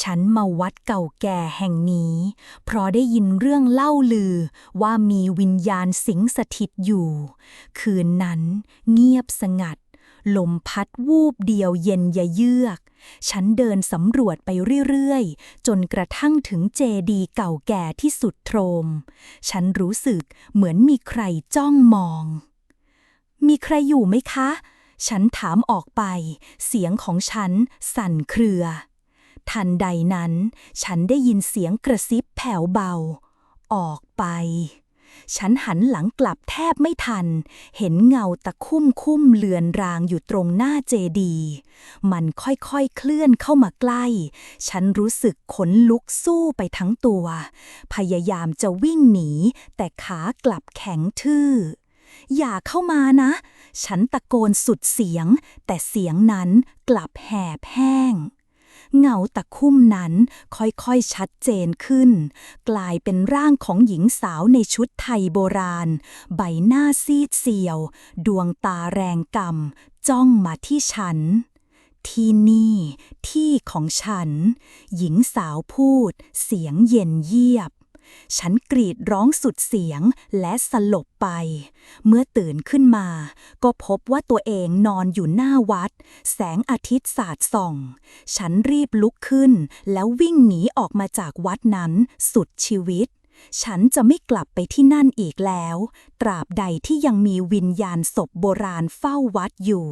ฉันมาวัดเก่าแก่แห่งนี้ เพราะได้ยินเรื่องเล่าลือว่ามีวิญญาณสิงสถิตอยู่ คืนนั้นเงียบสงัด ลมพัดวูบเดียวเย็นยะเยือก ฉันเดินสำรวจไปเรื่อยๆ จนกระทั่งถึงเจดีเก่าแก่ที่สุดโทรมฉันรู้สึกเหมือนมีใครจ้องมอง มีใครอยู่ไหมคะ ฉันถามออกไป เสียงของฉันสั่นเครือ ทันใดนั้น ฉันได้ยินเสียงกระซิบแผ่วเบา ออกไป ฉันหันหลังกลับแทบไม่ทัน เห็นเงาตะคุ่มคุ้มเลือนรางอยู่ตรงหน้าเจดี มันค่อยๆเคลื่อนเข้ามาใกล้ ฉันรู้สึกขนลุกสู้ไปทั้งตัว พยายามจะวิ่งหนี แต่ขากลับแข็งทื่ออย่าเข้ามานะ ฉันตะโกนสุดเสียง แต่เสียงนั้นกลับแหบแห้ง เงาตะคุ่มนั้นค่อยๆชัดเจนขึ้น กลายเป็นร่างของหญิงสาวในชุดไทยโบราณ ใบหน้าซีดเซียว ดวงตาแรงกำจ้องมาที่ฉัน ที่นี่ ที่ของฉัน หญิงสาวพูด เสียงเย็นเยียบ ฉันกรีดร้องสุดเสียงและสลบไป เมื่อตื่นขึ้นมา ก็พบว่าตัวเองนอนอยู่หน้าวัด แสงอาทิตย์สาดส่อง ฉันรีบลุกขึ้น แล้ววิ่งหนีออกมาจากวัดนั้นสุดชีวิต ฉันจะไม่กลับไปที่นั่นอีกแล้ว ตราบใดที่ยังมีวิญญาณศพโบราณเฝ้าวัดอยู่